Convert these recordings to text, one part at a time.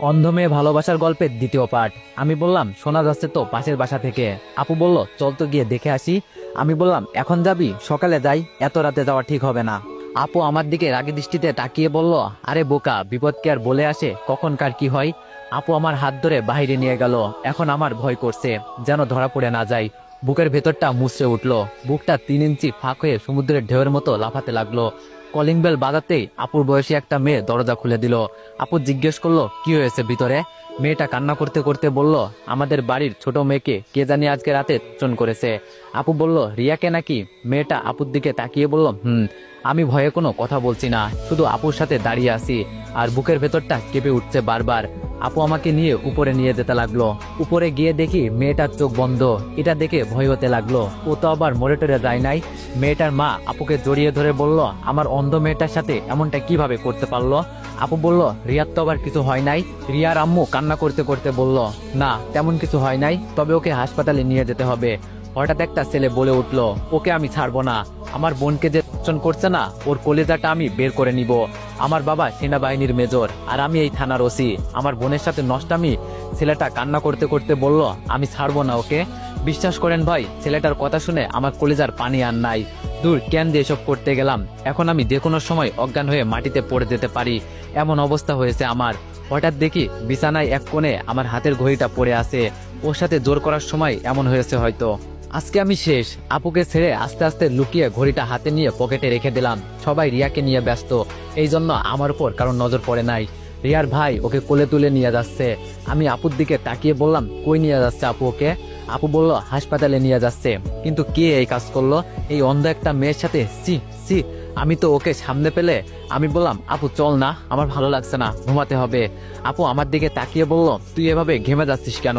অন্ধ মেয়ে ভালোবাসার গল্পের দ্বিতীয় পার্ট আমি বললাম শোনা যাচ্ছে তো পাশের বাসা থেকে। আপু বলল, চল তো গিয়ে দেখে আসি। আমি বললাম, এখন যাবি? সকালে যাই, এত রাতে যাওয়া ঠিক হবে না। আপু আমার দিকে রাগি দৃষ্টিতে তাকিয়ে বলল, আরে বোকা, বিপদ কি আর বলে আসে? কখন কার কি হয়? আপু আমার হাত ধরে বাইরে নিয়ে গেল। এখন আমার ভয় করছে, যেন ধরা পড়ে না যায়। বুকের ভেতরটা মুছড়ে উঠল। বুকটা তিন ইঞ্চি ফাঁক হয়ে সমুদ্রের ঢেউয়ের মতো লাফাতে লাগল। কলিং বেল বাজাতেই আপুর বয়সী একটা মেয়ে দরজা খুলে দিল। আপু জিজ্ঞেস করল, কি হয়েছে ভিতরে? মেয়েটা কান্না করতে করতে বলল, আমাদের বাড়ির ছোট মেয়েকে কে জানি আজকে রাতে চন করেছে। আপু বলল, রিয়াকে নাকি? মেয়েটা আপুর দিকে তাকিয়ে বলল, হুম, আমি ভয়ে কোনো কথা বলছি না, শুধু আপুর সাথে দাঁড়িয়ে আছি, আর বুকের ভেতরটা কেঁপে উঠছে বারবার। আপু আমাকে নিয়ে উপরে নিয়ে যেতে লাগল। উপরে গিয়ে দেখি মেয়েটার চোখ বন্ধ। এটা দেখে ভয় হতে লাগল। ও তো আবার মরে টরে যায় নাই। মেয়েটার মা আপুকে জড়িয়ে ধরে বলল, আমার অন্ধ মেয়েটার সাথে এমনটা কীভাবে করতে পারল? আপু বলল, রিয়ার তো আবার কিছু হয় নাই। রিয়ার আম্মু কান্না করতে করতে বলল, না, তেমন কিছু হয় নাই। তবে ওকে হাসপাতালে নিয়ে যেতে হবে। হঠাৎ একটা ছেলে বলে উঠল, ওকে আমি ছাড়বো না। আমার বোনকে যে ধর্ষণ করছে না, ওর কলেজাটা আমি বের করে নিব। আমার বাবা সেনাবাহিনীর মেজর, আর আমি এই থানার ওসি। আমার বোনের সাথে নষ্টামি। ছেলেটা কান্না করতে করতে বলল, আমি ছাড়বো না, ওকে? বিশ্বাস করেন ভাই, ছেলেটার কথা শুনে আমার কলেজার পানি আর নাই। দূর, কেন দিয়ে এসব করতে গেলাম? এখন আমি যে কোনো সময় অজ্ঞান হয়ে মাটিতে পড়ে যেতে পারি। এমন অবস্থা হয়েছে আমার। হঠাৎ দেখি বিছানায় এক কোণে আমার হাতের ঘড়িটা পড়ে আছে। ওর সাথে জোর করার সময় এমন হয়েছে হয়তো। আজকে আমি শেষ। আপুকে ছেড়ে আস্তে আস্তে লুকিয়ে ঘড়িটা হাতে নিয়ে পকেটে রেখে দিলাম। সবাই রিয়াকে নিয়ে ব্যস্ত। এই জন্য আমার উপর কারণ নজর পড়ে নাই। রিয়ার ভাই ওকে কোলে তুলে নিয়ে যাচ্ছে। আমি আপুর দিকে তাকিয়ে বললাম, কই নিয়ে যাচ্ছে আপু ওকে? আপু বলল, হাসপাতালে নিয়ে যাচ্ছে। কিন্তু কে এই কাজ করল? এই অন্ধ একটা মেয়ের সাথে সি সি আমি তো ওকে সামনে পেলে। আমি বললাম, আপু, চল না, আমার ভালো লাগছে না, ঘুমাতে হবে। আপু আমার দিকে তাকিয়ে বলল, তুই এভাবে ঘেমে যাচ্ছিস কেন?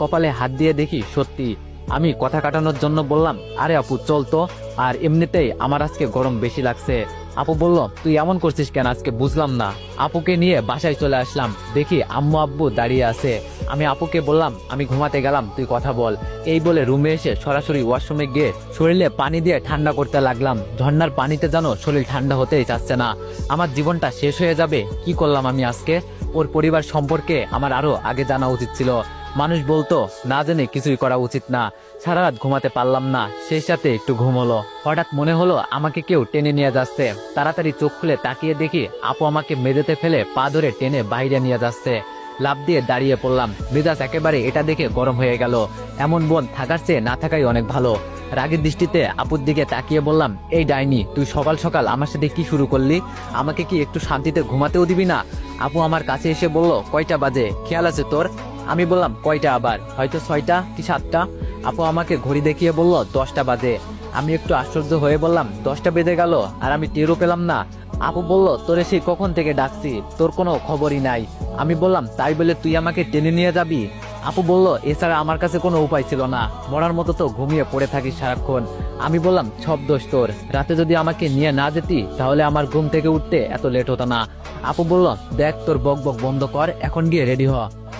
কপালে হাত দিয়ে দেখি সত্যি। আমি কথা কাটানোর জন্য বললাম, আরে আপু, চল তো। আর এমনিতেই আমার আজকে গরম বেশি লাগছে। আপু বলল, তুই এমন করছিস কেন? আজকে বুঝলাম না। আপুকে নিয়ে বাসায় চলে আসলাম। দেখি আম্মু আব্বু দাঁড়িয়ে আছে। আমি আপুকে বললাম, আমি ঘুমাতে গেলাম, তুই কথা বল। এই বলে রুমে এসে সরাসরি ওয়াশরুমে গিয়ে শরীরে পানি দিয়ে ঠান্ডা করতে লাগলাম। ঝর্ণার পানিতে যেন শরীর ঠান্ডা হতেই চাচ্ছে না। আমার জীবনটা শেষ হয়ে যাবে, কি করলাম আমি আজকে? ওর পরিবার সম্পর্কে আমার আরও আগে জানা উচিত ছিল। মানুষ বলতো, না জেনে কিছুই করা উচিত না। সারা রাত ঘুমাতে পারলাম না। সেই সাথে একটু ঘুম হলো। হঠাৎ মনে হলো, আমাকে কেউ টেনে নিয়ে যাচ্ছে। তাড়াতাড়ি চোখ খুলে তাকিয়ে দেখি, আপু আমাকে মেঝেতে ফেলে পা ধরে টেনে বাইরে নিয়ে যাচ্ছে। লাভ দিয়ে দাঁড়িয়ে পড়লাম। মেজাজ একেবারে এটা দেখে গরম হয়ে গেল। এমন বোন থাকার চেয়ে না থাকাই অনেক ভালো। রাগের দৃষ্টিতে আপুর দিকে তাকিয়ে বললাম, এই ডাইনি, তুই সকাল সকাল আমার সাথে কি শুরু করলি? আমাকে কি একটু শান্তিতে ঘুমাতেও দিবি না? আপু আমার কাছে এসে বলল, কয়টা বাজে? খেয়াল আছে তোর? আমি বললাম, কয়টা আবার? হয়তো ছয়টা কি সাতটা? আপু আমাকে ঘড়ি দেখিয়ে বলল, দশটা বাজে। আমি একটু আশ্চর্য হয়ে বললাম, দশটা বেজে গেল আর আমি টেরও পেলাম না। আপু বলল, তোরে সেই কখন থেকে ডাকছি? তোর কোনো খবরই নাই। আমি বললাম, তাই বলে তুই আমাকে টেনে নিয়ে যাবি? আপু বলল, এছাড়া আমার কাছে কোনো উপায় ছিল না। মরার মতো তো ঘুমিয়ে পড়ে থাকিস সারাক্ষণ। আমি বললাম, সব দোষ তোর। রাতে যদি আমাকে নিয়ে না যেতি, তাহলে আমার ঘুম থেকে উঠতে এত লেট হতো না। আপু বলল, দেখ তোর বক বক বন্ধ কর, এখন গিয়ে রেডি হ।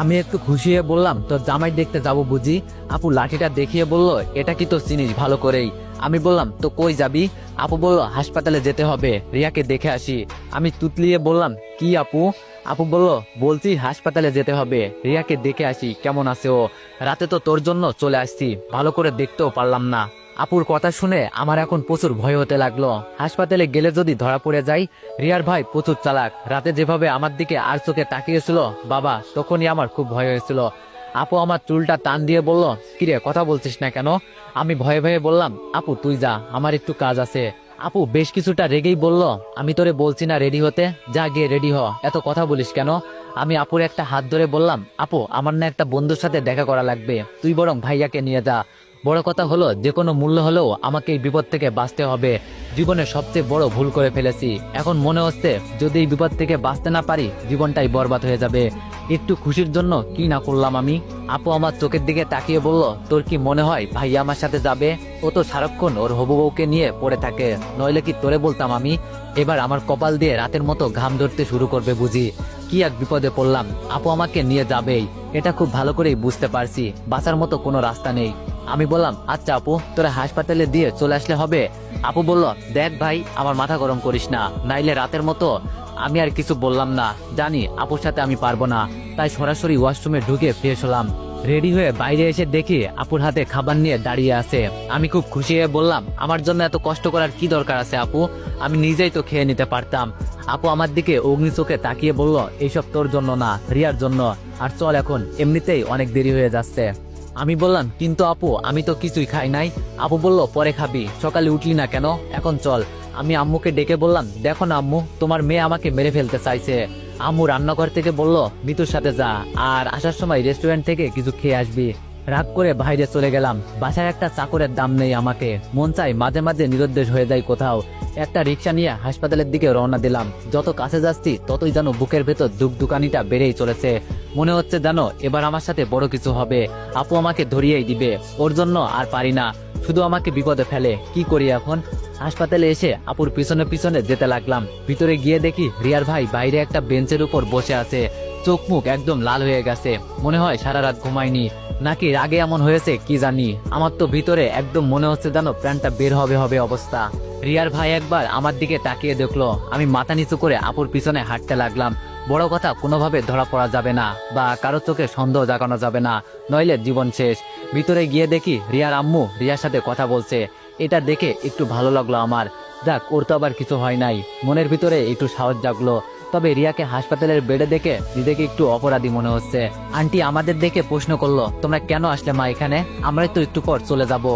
আমি একটু খুশি হয়ে বললাম, তোর জামাই দেখতে যাব বুঝি? আপু লাঠিটা দেখিয়ে বলল, এটা কি তোর চিনিস? ভালো করেই। আমি বললাম, তো কই যাবি? আপু বলল, হাসপাতালে যেতে হবে, রিয়াকে দেখে আসি। আমি তুতলিয়ে বললাম, কি আপু? আপু বলল, বলছি হাসপাতালে যেতে হবে, রিয়াকে দেখে আসি, কেমন আছে ও? রাতে তো তোর জন্য চলে আসছি, ভালো করে দেখতেও পারলাম না। আপুর কথা শুনে আমার এখন প্রচুর ভয় হতে লাগল। হাসপাতালে গেলে যদি ধরা পড়ে যাই, রিয়ার ভাই প্রচুর চালাক। রাতে যেভাবে আমার দিকে আর চোখে তাকিয়েছিল, বাবা, তখনই আমার খুব ভয় হয়েছিল। আপু আমার চুলটা টান দিয়ে বলল, কিরে, কথা বলছিস না কেন? আমি ভয়ে ভয়ে বললাম, আপু, তুই যা, আমার একটু কাজ আছে। আপু বেশ কিছুটা রেগেই বলল, আমি তোরে বলছি না রেডি হতে, যা গিয়ে রেডি হ, এত কথা বলিস কেন? আমি আপুর একটা হাত ধরে বললাম, আপু, আমার না একটা বন্ধুর সাথে দেখা করা লাগবে, তুই বরং ভাইয়াকে নিয়ে যা। বড় কথা হলো, যে কোনো মূল্য হলেও আমাকে এই বিপদ থেকে বাঁচতে হবে। জীবনে সবচেয়ে বড় ভুল করে ফেলেছি। এখন মনে হচ্ছে, যদি এই বিপদ থেকে বাঁচতে না পারি, জীবনটাই বরবাদ হয়ে যাবে। একটু খুশির জন্য কি না করলাম আমি? আপু আমার চোখের দিকে তাকিয়ে বলল, তোর কি মনে হয় ভাই আমার সাথে যাবে? ও তো সারাক্ষণ ওর হবু বউকে নিয়ে পড়ে থাকে। নইলে কি তোরে বলতাম আমি? এবার আমার কপাল দিয়ে রাতের মতো ঘাম ধরতে শুরু করবে বুঝি। কি এক বিপদে পড়লাম। আপু আমাকে নিয়ে যাবেই। এটা খুব ভালো করেই বুঝতে পারছি। বাঁচার মতো কোনো রাস্তা নেই। আমি বললাম আচ্ছা আপু, তোরা হাসপাতালে দিয়ে চলে আসলে হবে। আপু বলল, দেখ ভাই, আমার মাথা গরম করিস না, নাইলে রাতের মতো আমি আর কিছু বললাম না। জানি আপুর সাথে আমি পারব না। তাই সরাসরি ওয়াশরুমে ঢুকে ফ্রেশ হলাম। রেডি হয়ে বাইরে এসে দেখি আপুর হাতে খাবার নিয়ে দাঁড়িয়ে আছে। আমি খুব খুশি হয়ে বললাম, আমার জন্য এত কষ্ট করার কি দরকার আছে আপু? আমি নিজেই তো খেয়ে নিতে পারতাম। আপু আমার দিকে অগ্নি চোখে তাকিয়ে বলল, এইসব তোর জন্য না, রিয়ার জন্য। আর চল এখন, এমনিতেই অনেক দেরি হয়ে যাচ্ছে। আমি বললাম, কিন্তু আপু, আমি তো কিছুই খাই নাই। আপু বলল, পরে খাবি। সকালে উঠলি না কেন? এখন চল। আমি আম্মুকে ডেকে বললাম, দেখো না আম্মু, তোমার মেয়ে আমাকে মেরে ফেলতে চাইছে। আম্মু রান্নাঘর থেকে বলল, মিতুর সাথে যা, আর আসার সময় রেস্টুরেন্ট থেকে কিছু খেয়ে আসবি। রাগ করে বাইরে চলে গেলাম। বাসায় একটা চাকরের দাম নেই আমাকে। মন চাই মাঝে মাঝে নিরুদ্দেশ হয়ে যায় কোথাও। একটা রিক্সা নিয়ে হাসপাতালের দিকে রওনা দিলাম। যত কাছে যাচ্ছি, ততই যেন বুকের ভেতর দুক দুকানিটা বেড়েই চলেছে। মনে হচ্ছে জানো, এবার আমার সাথে বড় কিছু হবে। আপু আমাকে ধরিয়েই দিবে। ওর জন্য আর পারি না। শুধু আমাকে বিপদে ফেলে। কি করি এখন? হাসপাতালে এসে আপুর পিছনে পিছনে যেতে লাগলাম। ভিতরে গিয়ে দেখি রিয়ার ভাই বাইরে একটা বেঞ্চের উপর বসে আছে। চোখ মুখ একদম লাল হয়ে গেছে। মনে হয় সারা রাত ঘুমায়নি। নাকি রাগে এমন হয়েছে কি জানি। আমার তো ভিতরে একদম মনে হচ্ছে জানো প্রাণটা বের হবে হবে অবস্থা। রিয়ার ভাই একবার আমার দিকে তাকিয়ে দেখল। আমি মাথা নিচু করে আপুর পিছনে হাঁটতে লাগলাম। বড় কথা, কোনোভাবে ধরা পড়া যাবে না বা কারও চোখে সন্দেহ জাগানো যাবে না। নইলে জীবন শেষ। ভিতরে গিয়ে দেখি রিয়ার আম্মু রিয়ার সাথে কথা বলছে। এটা দেখে একটু ভালো লাগল আমার। যাক, ওর তো আবার কিছু হয় নাই। মনের ভিতরে একটু সাহস জাগলো। তবে রিয়াকে হাসপাতালের বেডে দেখে নিজেকে একটু অপরাধী মনে হচ্ছে। আন্টি আমাদের দেখে প্রশ্ন করল, তোমরা কেন আসলে মা এখানে? আমরাই তো একটু পর চলে যাব।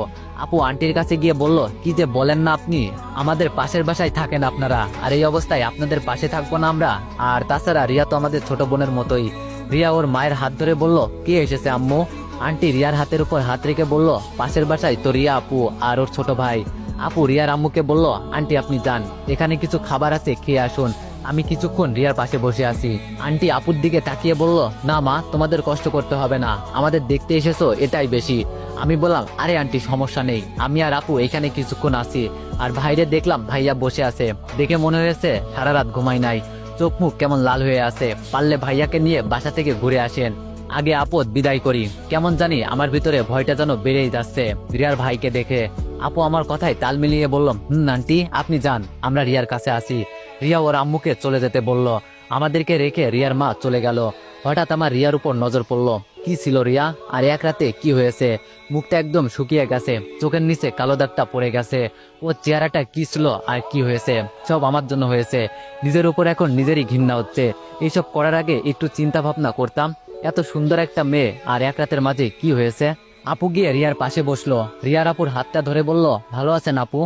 আপু আন্টির কাছে গিয়ে বলল, কি যে বলেন না আপনি? আমাদের পাশের বাসায় থাকেন আপনারা। আর এই অবস্থায় আপনাদের পাশে থাকব না আমরা। আর তাছাড়া রিয়া তো আমাদের ছোট বোনের মতোই। রিয়া ওর মায়ের হাত ধরে বলল, কে এসেছে আম্মু? আন্টি রিয়ার হাতের উপর হাত রেখে বলল, পাশের বাসায় তো রিয়া আপু আর ওর ছোট ভাই। আপু রিয়ার আম্মুকে বলল, আন্টি আপনি যান। এখানে কিছু খাবার আছে, খেয়ে আসুন। আমি কিছুক্ষণ রিয়ার পাশে বসে আছি। আন্টি আপুর দিকে তাকিয়ে বলল, না মা, তোমাদের কষ্ট করতে হবে না। আমাদের দেখতে এসেছ, এটাই বেশি। আমি বললাম, আরে আন্টি, সমস্যা নেই। আমি আর আপু এখানে কিছুক্ষণ আছি। আর ভাইরে দেখলাম, ভাইয়া বসে আছে। দেখে মনে হয়েছে, সারা রাত ঘুমাই নাই। চোখ মুখ কেমন লাল হয়ে আছে। পারলে ভাইয়াকে নিয়ে বাসা থেকে ঘুরে আসেন। আগে আপদ বিদায় করি। কেমন জানি আমার ভিতরে ভয়টা যেন বেড়েই যাচ্ছে রিয়ার ভাইকে দেখে। আপু আমার কথায় তাল মিলিয়ে বললাম হুম, আন্টি, আপনি যান, আমরা রিয়ার কাছে আসি রিয়া ওর আম্মুকে চলে যেতে বলল। আমাদেরকে রেখে রিয়ার মা চলে গেল। হঠাৎ আমার রিয়ার উপর নজর পড়ল। কি ছিল রিয়া? আর এক রাতে কি হয়েছে? মুখটা একদম শুকিয়ে গেছে। চোখের নিচে কালো দাগটা পড়ে গেছে। ও চেহারাটা কি ছিল আর কি হয়েছে? সব আমার জন্য হয়েছে। নিজের উপর এখন নিজেরই ঘৃণা হচ্ছে। এইসব করার আগে একটু চিন্তা ভাবনা করতাম, এত সুন্দর একটা মেয়ে আর এক রাতের মাঝে কি হয়েছে? আপু গিয়ে রিয়ার পাশে বসল। রিয়ার আপুর হাতটা ধরে বলল, ভালো আছেন আপু?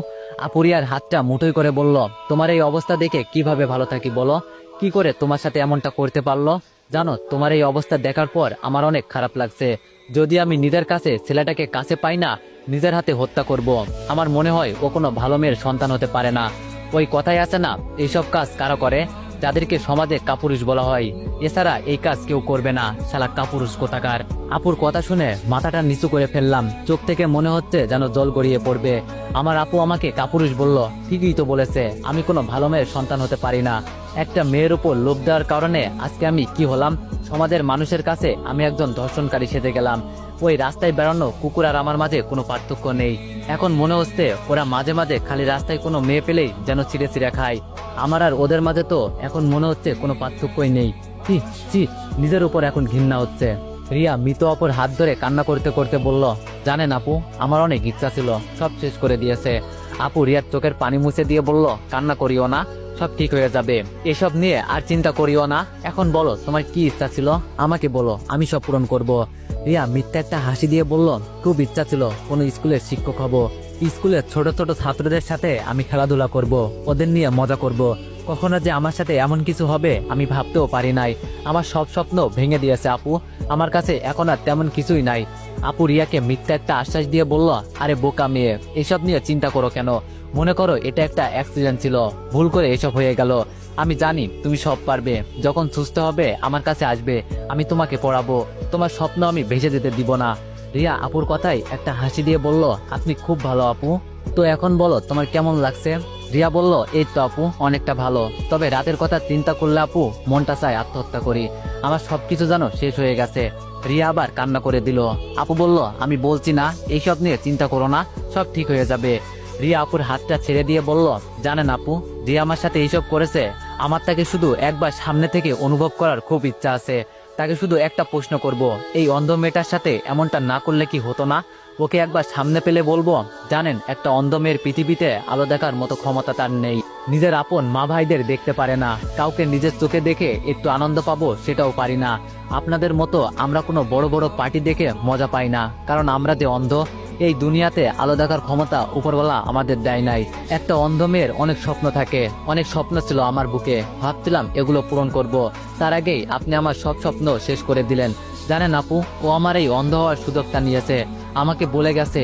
আপু রিয়ার হাতটা মুঠোই করে বলল, তোমার এই অবস্থা দেখে কীভাবে ভালো থাকি বলো? কি করে তোমার সাথে এমনটা করতে পারল? জানো, তোমার এই অবস্থা দেখার পর আমার অনেক খারাপ লাগছে। যদি আমি নিজের কাছে ছেলেটাকে কাছে পাই না, নিজের হাতে হত্যা করব। আমার মনে হয় ও কোনো ভালো মেয়ের সন্তান হতে পারে না। ওই কথাই আছে না, এইসব কাজ কারা করে? যাদেরকে সমাজে কাপুরুষ বলা হয়। এছাড়া এই কাজ কেউ করবে না। শালা কাপুরুষ কোথাকার। আপুর কথা শুনে মাথাটা নিচু করে ফেললাম। চোখ থেকে মনে হচ্ছে যেন জল গড়িয়ে পড়বে। আমার আপু আমাকে কাপুরুষ বলল, ঠিকই তো বলেছে। আমি কোনো ভালো মেয়ের সন্তান হতে পারি না। একটা মেয়ের উপর লোভ দেওয়ার কারণে আজকে আমি কি হলাম? সমাজের মানুষের কাছে আমি একজন ধর্ষণকারী সেজে গেলাম। ওই রাস্তায় বেড়ানো কুকুর আর আমার মাঝে কোনো পার্থক্য নেই। এখন মনে হচ্ছে ওরা মাঝে মাঝে খালি রাস্তায় কোনো মেয়ে পেলেই যেন ছিঁড়ে ছিঁড়ে খায়। আমার আর ওদের মাঝে তো এখন মনে হচ্ছে কোনো পার্থক্যই নেই। ছি ছি, নিজের উপর এখন ঘৃণা হচ্ছে। রিয়া মৃত অপর হাত ধরে কান্না করতে করতে বলল, জানেন আপু, আমার অনেক ইচ্ছা ছিল, সব শেষ করে দিয়েছে। আপু রিয়ার চোখের পানি মুছে দিয়ে বলল, কান্না করিও না। সব ঠিক হয়ে যাবে। এসব নিয়ে আর চিন্তা করিও না। এখন বলো, তোমার কি ইচ্ছা ছিল? আমাকে বলো, আমি সব পূরণ করব। রিয়া মিথ্যা একটা হাসি দিয়ে বলল, খুব ইচ্ছা ছিল কোনো স্কুলের শিক্ষক হব। স্কুলের ছোট ছোট ছাত্রদের সাথে আমি খেলাধুলা করব, ওদের নিয়ে মজা করব। কখনো যে আমার সাথে এমন কিছু হবে, আমি ভাবতেও পারি নাই। আমার সব স্বপ্ন ভেঙে দিয়েছে আপু। আমার কাছে এখন আর তেমন কিছুই নাই। আপু রিয়াকে মিথ্যা একটা আশ্বাস দিয়ে বলল, আরে বোকা মেয়ে, এসব নিয়ে চিন্তা করো কেন? মনে করো এটা একটা অ্যাক্সিডেন্ট ছিল, ভুল করে এসব হয়ে গেল। আমি জানি তুমি সব পারবে, যখন সুস্থ হবে আমার কাছে আসবে, আমি তোমাকে পড়াবো, তোমার স্বপ্ন আমি ভেসে যেতে দিব না। রিয়া আপুর কথাই একটা হাসি দিয়ে বলল, আপনি খুব ভালো আপু। তো এখন বলো, তোমার কেমন লাগছে? রিয়া বলল, এই তো আপু, অনেকটা ভালো। তবে রাতের কথা চিন্তা করলে আপু, মনটা চায় আত্মহত্যা করি। আমার সবকিছু জানো শেষ হয়ে গেছে। রিয়া আবার কান্না করে দিল। আপু বলল, আমি বলছি না, এইসব নিয়ে চিন্তা করো না, সব ঠিক হয়ে যাবে। রিয়া আপুর হাতটা ছেড়ে দিয়ে বলল, জানেন আপু, রিয়া আমার সাথে এইসব করেছে। আমার তাকে শুধু একবার সামনে থেকে অনুভব করার খুব ইচ্ছা আছে। তাকে শুধু একটা প্রশ্ন করব, এই অন্ধ মেয়েটার সাথে এমনটা না করলে কি হতো না? ওকে একবার সামনে পেলে বলব, জানেন, একটা অন্ধ মেয়ের পৃথিবীতে আলো দেখার মতো ক্ষমতা তার নেই। নিজের আপন মা ভাইদের দেখতে পারে না। কাউকে নিজের চোখে দেখে একটু আনন্দ পাবো সেটাও পারি না। আপনাদের মতো আমরা কোনো বড় বড় পার্টি দেখে মজা পাই না। কারণ আমরা যে অন্ধ, এই দুনিয়াতে আলো দেখার ক্ষমতা উপরওয়ালা আমাদের দেয় নাই। একটা অন্ধ মেয়ের অনেক স্বপ্ন থাকে। অনেক স্বপ্ন ছিল আমার বুকে। ভাবছিলাম এগুলো পূরণ করব। তার আগেই আপনি আমার সব স্বপ্ন শেষ করে দিলেন। জানেন আপু, ও আমার এই অন্ধ হওয়ার সুযোগটা নিয়েছে। আমাকে বলে গেছে